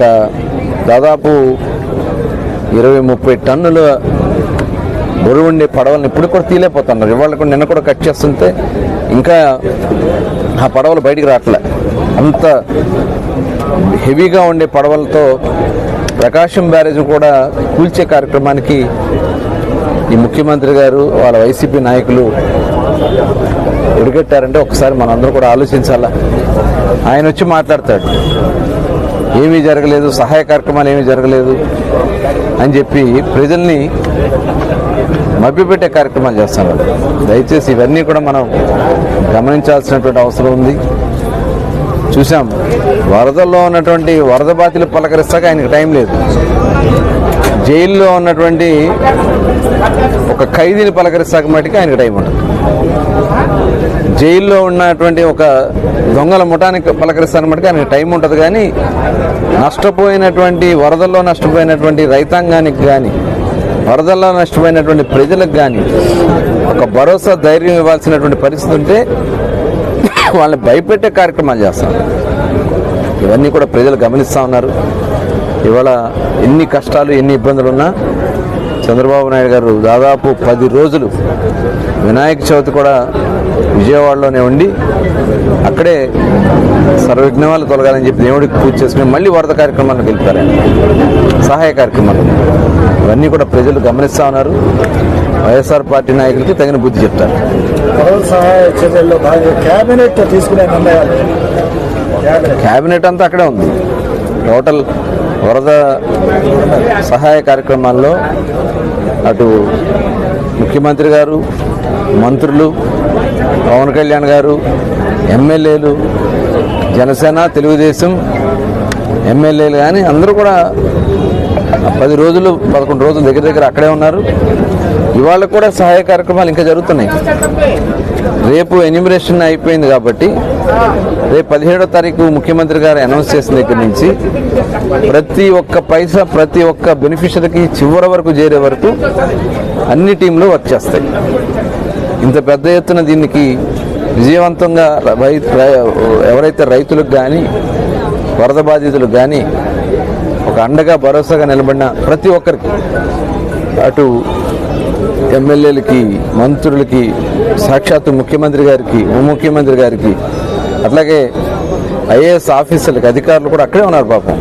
ఒక దాదాపు ఇరవై ముప్పై టన్నుల బరువు ఉండే పడవలను ఇప్పుడు కూడా తీలేకపోతున్నారు. ఇవాళ కూడా నిన్న కూడా కట్ చేస్తుంటే ఇంకా ఆ పడవలు బయటికి రావట్లే అంత హెవీగా ఉండే పడవలతో ప్రకాశం బ్యారేజ్ కూడా కూల్చే కార్యక్రమానికి ఈ ముఖ్యమంత్రి గారు వాళ్ళ వైసీపీ నాయకులు ఉడిగట్టారంటే ఒకసారి మనందరూ కూడా ఆలోచించాలా? ఆయన వచ్చి మాట్లాడతాడు. ఏమీ జరగలేదు సహాయ కార్యక్రమాలు ఏమీ జరగలేదు అని చెప్పి ప్రజల్ని మభ్యపెట్టే కార్యక్రమాలు చేస్తున్నారు. దయచేసి ఇవన్నీ కూడా మనం గమనించాల్సినటువంటి అవసరం ఉంది. చూసాం వరదల్లో ఉన్నటువంటి వరద బాధితులు పలకరిస్తాక ఆయనకు టైం లేదు. జైల్లో ఉన్నటువంటి ఒక ఖైదీని పలకరిస్తాక మటుకు ఆయనకు టైం ఉండదు. జైల్లో ఉన్నటువంటి ఒక దొంగల ముఠానికి పలకరిస్తాను మటుకు ఆయనకి టైం ఉంటుంది కానీ నష్టపోయినటువంటి వరదల్లో నష్టపోయినటువంటి రైతాంగానికి కానీ వరదల్లో నష్టపోయినటువంటి ప్రజలకు కానీ ఒక భరోసా ధైర్యం ఇవ్వాల్సినటువంటి పరిస్థితి ఉంటే వాళ్ళని భయపెట్టే కార్యక్రమాలు చేస్తాం ఇవన్నీ కూడా ప్రజలు గమనిస్తూ ఉన్నారు. ఇవాళ ఎన్ని కష్టాలు ఎన్ని ఇబ్బందులు ఉన్నా చంద్రబాబు నాయుడు గారు దాదాపు పది రోజులు వినాయక చవితి కూడా విజయవాడలోనే ఉండి అక్కడే సర్వవిఘ్నవాలు తొలగాలని చెప్పి దేవుడికి పూజ చేసుకుని మళ్ళీ వరద కార్యక్రమాలను గెలుపుతారు ఆయన. సహాయ కార్యక్రమాలు. ఇవన్నీ కూడా ప్రజలు గమనిస్తూ ఉన్నారు. వైఎస్ఆర్ పార్టీ నాయకులకి తగిన బుద్ధి చెప్తారు. క్యాబినెట్ అంతా అక్కడే ఉంది. టోటల్ వరద సహాయ కార్యక్రమాల్లో అటు ముఖ్యమంత్రి గారు మంత్రులు పవన్ కళ్యాణ్ గారు ఎమ్మెల్యేలు జనసేన తెలుగుదేశం ఎమ్మెల్యేలు కానీ అందరూ కూడా పది రోజులు పదకొండు రోజులు దగ్గర దగ్గర అక్కడే ఉన్నారు. ఇవాళ కూడా సహాయ కార్యక్రమాలు ఇంకా జరుగుతున్నాయి. రేపు ఎన్యూమరేషన్ అయిపోయింది కాబట్టి రేపు పదిహేడో తారీఖు ముఖ్యమంత్రి గారు అనౌన్స్ చేసిన దగ్గర నుంచి ప్రతి ఒక్క పైసా ప్రతి ఒక్క బెనిఫిషరీకి చివరి వరకు చేరే వరకు అన్ని టీంలు వర్క్ చేస్తాయి. ఇంత పెద్ద ఎత్తున దీనికి విజయవంతంగా రై- ఎవరైతే రైతులకు కానీ వరద బాధితులకు కానీ ఒక అండగా భరోసాగా నిలబడిన ప్రతి ఒక్కరికి అటు ఎమ్మెల్యేలకి మంత్రులకి సాక్షాత్తు ముఖ్యమంత్రి గారికి ఉప ముఖ్యమంత్రి గారికి అట్లాగే ఐఏఎస్ ఆఫీసర్లకి అధికారులు కూడా అక్కడే ఉన్నారు పాపం.